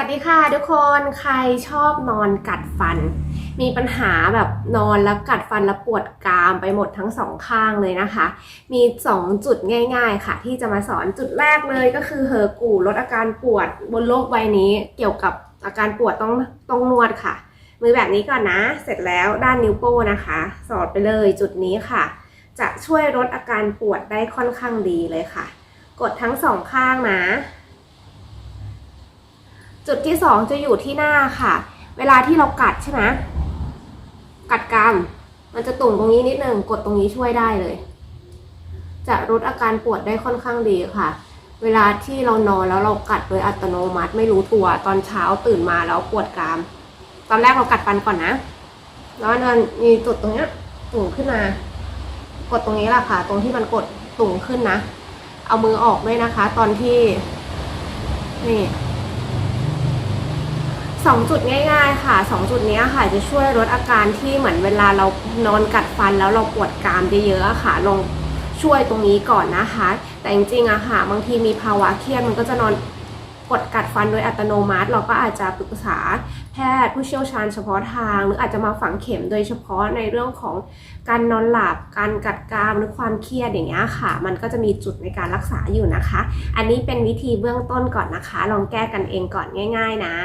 วัสดีค่ะทุกคนใครชอบนอนกัดฟัน มีปัญหาแบบนอนแล้วกัดฟันแล้วปวดกรามไปหมดทั้งสองข้างเลยนะคะ มี 2 จุดง่าย ๆ ค่ะ ที่จะมาสอนจุดแรกเลยก็คือเฮอร์กูลดอาการปวดบนโลกใบนี้ เกี่ยวกับอาการปวดต้องต้องนวดค่ะ มือแบบนี้ก่อนนะ เสร็จแล้วด้านนิ้วโป้นะคะ สอดไปเลยจุดนี้ค่ะ จะช่วยลดอาการปวดได้ค่อนข้างดีเลยค่ะ กดทั้งสองข้างนะ จุดที่สองจะอยู่ที่หน้าค่ะ เวลาที่เรากัดใช่ไหมกัดกรามมันจะตุ่มตรงนี้นิดนึงกดตรงนี้ช่วยได้เลย จะลดอาการปวดได้ค่อนข้างดีค่ะ เวลาที่เรานอนแล้วเรากัดโดยอัตโนมัติไม่รู้ตัวตอนเช้าตื่นมาแล้วปวดกราม ตอนแรกเรากัดฟันก่อนนะ แล้วมันมีจุดตรงเนี้ยตุ่มขึ้นมา กดตรงนี้แหละค่ะ ตรงที่มันกดตุ่มขึ้นนะ เอามือออกด้วยนะคะ ตอนที่นี่ สองจุดง่ายๆค่ะสองจุดนี้ค่ะจะช่วยลดอาการที่เหมือนเวลาเรานอนกัดฟันแล้วเราปวดกรามเยอะๆค่ะลองช่วยตรงนี้ก่อนนะคะ แต่จริงๆอะค่ะ บางทีมีภาวะเครียดมันก็จะนอนกดกัดฟันโดยอัตโนมัติ เราก็อาจจะปรึกษาแพทย์ผู้เชี่ยวชาญเฉพาะทาง หรืออาจจะมาฝังเข็มโดยเฉพาะในเรื่องของการนอนหลับ การกัดกรามหรือความเครียดอย่างเงี้ยค่ะ มันก็จะมีจุดในการรักษาอยู่นะคะ อันนี้เป็นวิธีเบื้องต้นก่อนนะคะ ลองแก้กันเองก่อนง่าย ๆ นะ